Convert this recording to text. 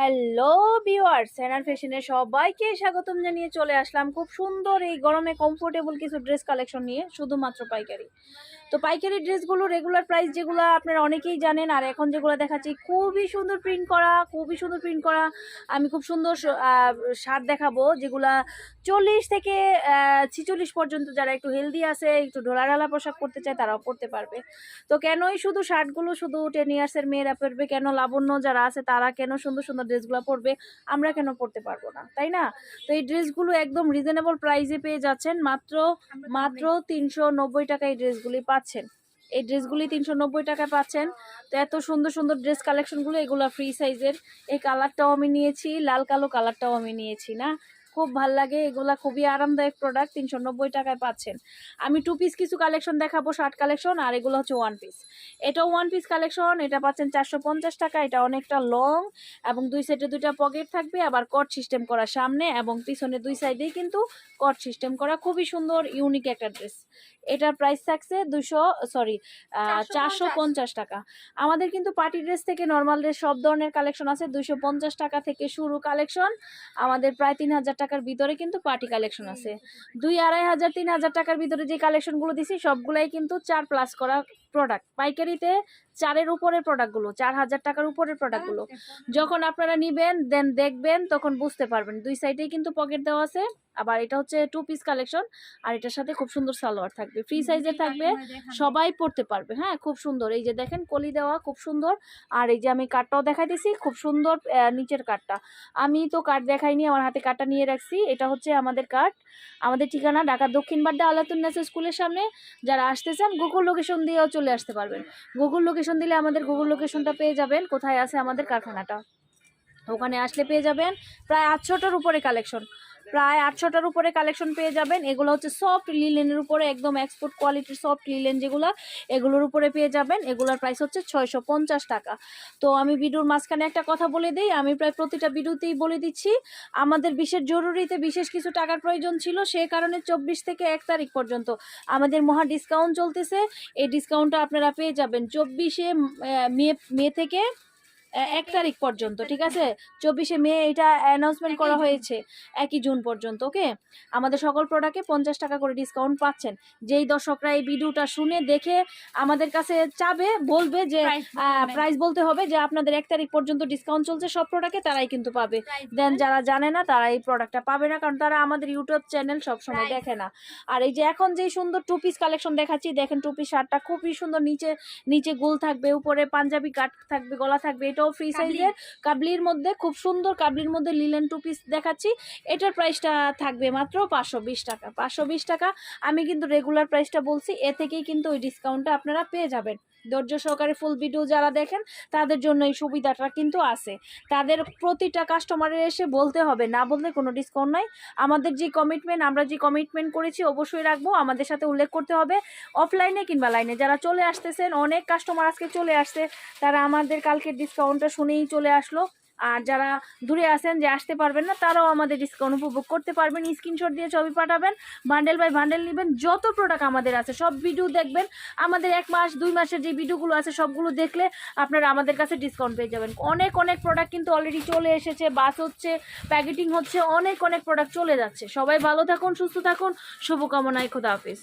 Hello viewers সেনার ফ্যাশনে সবাইকে স্বাগতম জানিয়ে চলে আসলাম খুব সুন্দর এই গরমে কমফোর্টেবল কিছু ড্রেস কালেকশন নিয়ে, শুধুমাত্র পাইকারি। তো পাইকারি ড্রেসগুলো রেগুলার প্রাইস যেগুলো আপনারা অনেকেই জানেন, আর এখন যেগুলো দেখাচ্ছি, খুবই সুন্দর প্রিন্ট করা, খুবই সুন্দর প্রিন্ট করা। আমি খুব সুন্দর শার্ট দেখাবো যেগুলা চল্লিশ থেকে ছিচল্লিশ পর্যন্ত যারা একটু হেলদি আছে, একটু ঢোলাঢালা পোশাক পরতে চায়, তারাও পরতে পারবে। তো কেনই শুধু শার্টগুলো শুধু টেন ইয়ার্সের মেয়েরা পরবে, কেন লাবণ্য যারা আছে, তারা কেন সুন্দর সুন্দর ড্রেসগুলো পরবে, আমরা কেন পরতে পারব না? তাই না? তো এই ড্রেসগুলো একদম রিজনেবল প্রাইসে পেয়ে যাচ্ছেন, মাত্র মাত্র তিনশো নব্বই টাকা এই ড্রেসগুলি পাচ্ছেন। এই ড্রেসগুলি তিনশো নব্বই টাকায় পাচ্ছেন। তো এত সুন্দর সুন্দর ড্রেস কালেকশনগুলো এগুলো ফ্রি সাইজের এই কালারটাও আমি নিয়েছি লাল কালো কালারটাও আমি নিয়েছি, না? খুব ভালো লাগে, এগুলা খুবই আরামদায়ক প্রোডাক্ট তিনশো নব্বই টাকায় পাচ্ছেন। আমি টু পিস কিছু কালেকশন দেখাবো শার্ট কালেকশন আর এগুলো হচ্ছে ওয়ান পিস এটাও ওয়ান পিস কালেকশন এটা পাচ্ছেন চারশো পঞ্চাশ টাকা, এটা অনেকটা লং এবং দুই সাইডে দুইটা পকেট থাকবে, আবার কট সিস্টেম করা সামনে, এবং পিছনে দুই সাইডেই কিন্তু কট সিস্টেম করা। খুবই সুন্দর ইউনিক একটা ড্রেস এটার প্রাইস থাকছে দুশো সরি চারশো পঞ্চাশ টাকা। আমাদের কিন্তু পার্টি ড্রেস থেকে নর্মাল ড্রেস সব ধরনের কালেকশন আছে দুশো পঞ্চাশ টাকা থেকে শুরু কালেকশন আমাদের প্রায় তিন হাজার টাকার ভিতরে কিন্তু পার্টি কালেকশন আছে। দুই আড়াই হাজার, তিন হাজার টাকার ভিতরে যে কালেকশনগুলো দিছি, সবগুলাই কিন্তু চার প্লাস করা প্রোডাক্ট পাইকারিতে চারের উপরের প্রোডাক্টগুলো চার হাজার টাকার উপরের প্রোডাক্টগুলো যখন আপনারা নিবেন দেন দেখবেন তখন বুঝতে পারবেন। দুই সাইডেই কিন্তু পকেট দেওয়া আছে আবার এটা হচ্ছে টু পিস কালেকশন আর এটার সাথে খুব সুন্দর সালোয়ার থাকবে। ফ্রি সাইজের থাকবে সবাই পড়তে পারবে হ্যাঁ খুব সুন্দর। এই যে দেখেন কলি দেওয়া খুব সুন্দর আর এই যে আমি কাঠটাও দেখাইতেছি খুব সুন্দর নিচের কাঠটা আমি তো কাঠ দেখাইনি আমার হাতে কাঠটা নিয়ে রাখছি এটা হচ্ছে আমাদের কাঠ আমাদের ঠিকানা ঢাকা দক্ষিণ বাড্ডা আলাতুন্নাসা স্কুলের সামনে। যারা আসতে চান গুগল লোকেশন দিয়েও চলে আসতে পারবেন। গুগল লোকেশন দিলে আমাদের গুগল লোকেশনটা পেয়ে যাবেন। কোথায় আছে আমাদের কারখানাটা। ওখানে আসলে পেয়ে যাবেন। প্রায় আটশোটার উপরে কালেকশন প্রায় আটশোটার উপরে কালেকশন পেয়ে যাবেন। এগুলো হচ্ছে সফট লিলেনের উপরে, একদম এক্সপোর্ট কোয়ালিটির সফট লিলেন যেগুলো, এগুলোর উপরে পেয়ে যাবেন। এগুলোর প্রাইস হচ্ছে ছয়শো পঞ্চাশ টাকা। তো আমি ভিডিওর মাঝখানে একটা কথা বলে দিই, আমি প্রায় প্রতিটা ভিডিওতেই বলে দিচ্ছি, আমাদের বিশেষ জরুরিতে বিশেষ কিছু টাকার প্রয়োজন ছিল, সে কারণে চব্বিশ থেকে এক তারিখ পর্যন্ত আমাদের মহা ডিসকাউন্ট চলতেছে। এই ডিসকাউন্টটা আপনারা পেয়ে যাবেন। চব্বিশে মে মে থেকে এক তারিখ পর্যন্ত ঠিক আছে? চব্বিশে মে এটা অ্যানাউন্সমেন্ট করা হয়েছে একই জুন পর্যন্ত ওকে? আমাদের সকল প্রোডাক্টে পঞ্চাশ টাকা করে ডিসকাউন্ট পাচ্ছেন। যেই দর্শকরা এই ভিডিওটা শুনে দেখে আমাদের কাছে চাবে বলবে যে প্রাইস বলতে হবে। যে আপনাদের এক তারিখ পর্যন্ত ডিসকাউন্ট চলছে সব প্রোডাক্টে তারাই কিন্তু পাবে। দেন যারা জানে না তারা এই প্রোডাক্টটা পাবে না কারণ তারা আমাদের ইউটিউব চ্যানেল সবসময়. দেখে না। আর এই যে এখন যে সুন্দর টু পিস কালেকশন দেখাচ্ছি দেখেন টু পিস শার্টটা খুবই সুন্দর নিচে নিচে গোল থাকবে উপরে পাঞ্জাবি কাট থাকবে গলা থাকবে এটাও ফ্রি কাবলি। সাইজের কাবলির মধ্যে খুব সুন্দর কাবলির মধ্যে লিলেন টু পিস দেখাচ্ছি। এটার প্রাইসটা থাকবে মাত্র পাঁচশো বিশ টাকা। পাঁচশো বিশ টাকা আমি কিন্তু রেগুলার প্রাইসটা বলছি এ থেকেই কিন্তু ওই ডিসকাউন্টটা আপনারা পেয়ে যাবেন। ধৈর্য সহকারে ফুল ভিডিও যারা দেখেন তাদের জন্য এই সুবিধাটা কিন্তু আছে। তাদের প্রতিটা কাস্টমারের এসে বলতে হবে না বললে কোনো ডিসকাউন্ট নাই। আমাদের যে কমিটমেন্ট আমরা যে কমিটমেন্ট করেছি অবশ্যই রাখব। আমাদের সাথে উল্লেখ করতে হবে অফলাইনে কিংবা লাইনে যারা চলে আসতেছেন অনেক কাস্টমার আজকে চলে আসছে তারা আমাদের কালকে ডিসকাউন্টটা শুনেই চলে আসলো। আর যারা দূরে আছেন যে আসতে পারবেন না, তারাও আমাদের ডিসকাউন্ট উপভোগ করতে পারবেন। স্ক্রিনশট দিয়ে ছবি পাঠাবেন বান্ডেল বাই বান্ডেল নেবেন, যত প্রোডাক্ট আমাদের আছে, সব ভিডিও দেখবেন। আমাদের এক মাস, দুই মাসের যে ভিডিওগুলো আছে, সবগুলো দেখলে আপনারা আমাদের কাছে ডিসকাউন্ট পেয়ে যাবেন। অনেক অনেক প্রোডাক্ট কিন্তু অলরেডি চলে এসেছে বাস হচ্ছে প্যাকেটিং হচ্ছে, অনেক অনেক প্রোডাক্ট চলে যাচ্ছে। সবাই ভালো থাকুন, সুস্থ থাকুন, শুভকামনায় খোদা হাফিজ।